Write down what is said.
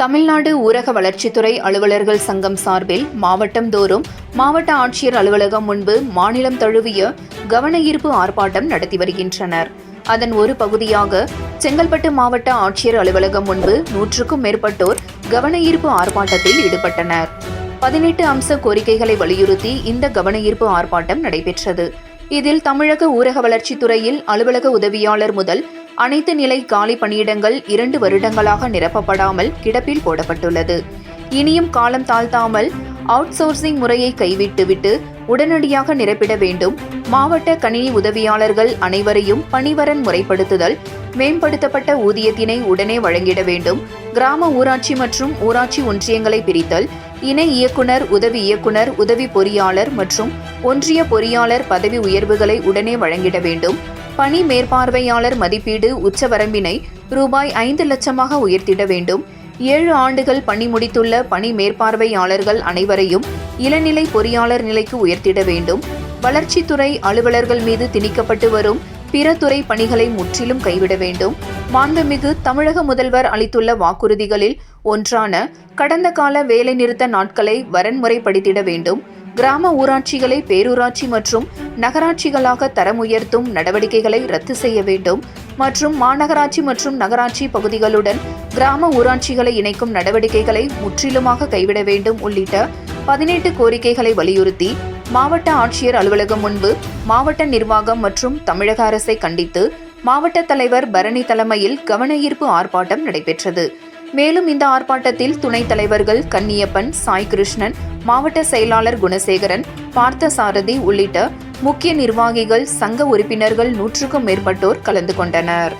தமிழ்நாடு ஊரக வளர்ச்சித்துறை அலுவலர்கள் சங்கம் சார்பில் மாவட்டம் தோறும் மாவட்ட ஆட்சியர் அலுவலகம் முன்பு மாநிலம் தழுவிய கவன ஈர்ப்பு ஆர்ப்பாட்டம் நடத்தி வருகின்றனர். அதன் ஒரு பகுதியாக செங்கல்பட்டு மாவட்ட ஆட்சியர் அலுவலகம் முன்பு நூற்றுக்கும் மேற்பட்டோர் கவன ஈர்ப்பு ஆர்ப்பாட்டத்தில் ஈடுபட்டனர். பதினெட்டு அம்ச கோரிக்கைகளை வலியுறுத்தி இந்த கவன ஈர்ப்பு ஆர்ப்பாட்டம் நடைபெற்றது. இதில் தமிழக ஊரக வளர்ச்சித்துறையில் அலுவலக உதவியாளர் முதல் அனைத்து நிலை காலி பணியிடங்கள் இரண்டு வருடங்களாக நிரப்பப்படாமல் கிடப்பில் போடப்பட்டுள்ளது. இனியும் காலம் தாழ்த்தாமல் அவுட் சோர்சிங் முறையை கைவிட்டுவிட்டு உடனடியாக நிரப்பிட வேண்டும். மாவட்ட கணினி உதவியாளர்கள் அனைவரையும் பணிவரன் முறைப்படுத்துதல் மேம்படுத்தப்பட்ட ஊதியத்தினை உடனே வழங்கிட வேண்டும். கிராம ஊராட்சி மற்றும் ஊராட்சி ஒன்றியங்களை பிரித்தல் இணை இயக்குனர் உதவி இயக்குனர் உதவி பொறியாளர் மற்றும் ஒன்றிய பொறியாளர் பதவி உயர்வுகளை உடனே வழங்கிட வேண்டும். பணி மேற்பார்வையாளர் மதிப்பீடு உச்சவரம்பினை ரூபாய் ஐந்து லட்சமாக உயர்த்திட வேண்டும். ஏழு ஆண்டுகள் பணி முடித்துள்ள பணி மேற்பார்வையாளர்கள் அனைவரையும் இளநிலை பொறியாளர் நிலைக்கு உயர்த்திட வேண்டும். வளர்ச்சித்துறை அலுவலர்கள் மீது திணிக்கப்பட்டு வரும் பிற துறை பணிகளை முற்றிலும் கைவிட வேண்டும். மாண்புமிகு தமிழக முதல்வர் அளித்துள்ள வாக்குறுதிகளில் ஒன்றான கடந்த கால வேலைநிறுத்த நாட்களை வரன்முறைப்படுத்திட வேண்டும். கிராம ஊராட்சிகளை பேரூராட்சி மற்றும் நகராட்சிகளாக தரம் உயர்த்தும் நடவடிக்கைகளை ரத்து செய்ய வேண்டும். மற்றும் மாநகராட்சி மற்றும் நகராட்சி பகுதிகளுடன் கிராம ஊராட்சிகளை இணைக்கும் நடவடிக்கைகளை முற்றிலுமாக கைவிட வேண்டும் உள்ளிட்ட பதினெட்டு கோரிக்கைகளை வலியுறுத்தி மாவட்ட ஆட்சியர் அலுவலகம் முன்பு மாவட்ட நிர்வாகம் மற்றும் தமிழக அரசை கண்டித்து மாவட்ட தலைவர் பரணி தலைமையில் கவன ஈர்ப்பு ஆர்ப்பாட்டம் நடைபெற்றது. மேலும் இந்த ஆர்ப்பாட்டத்தில் துணைத் தலைவர்கள் கன்னியப்பன் சாய் கிருஷ்ணன் மாவட்ட செயலாளர் குணசேகரன் பார்த்தசாரதி உள்ளிட்ட முக்கிய நிர்வாகிகள் சங்க உறுப்பினர்கள் நூற்றுக்கும் மேற்பட்டோர் கலந்து கொண்டனர்.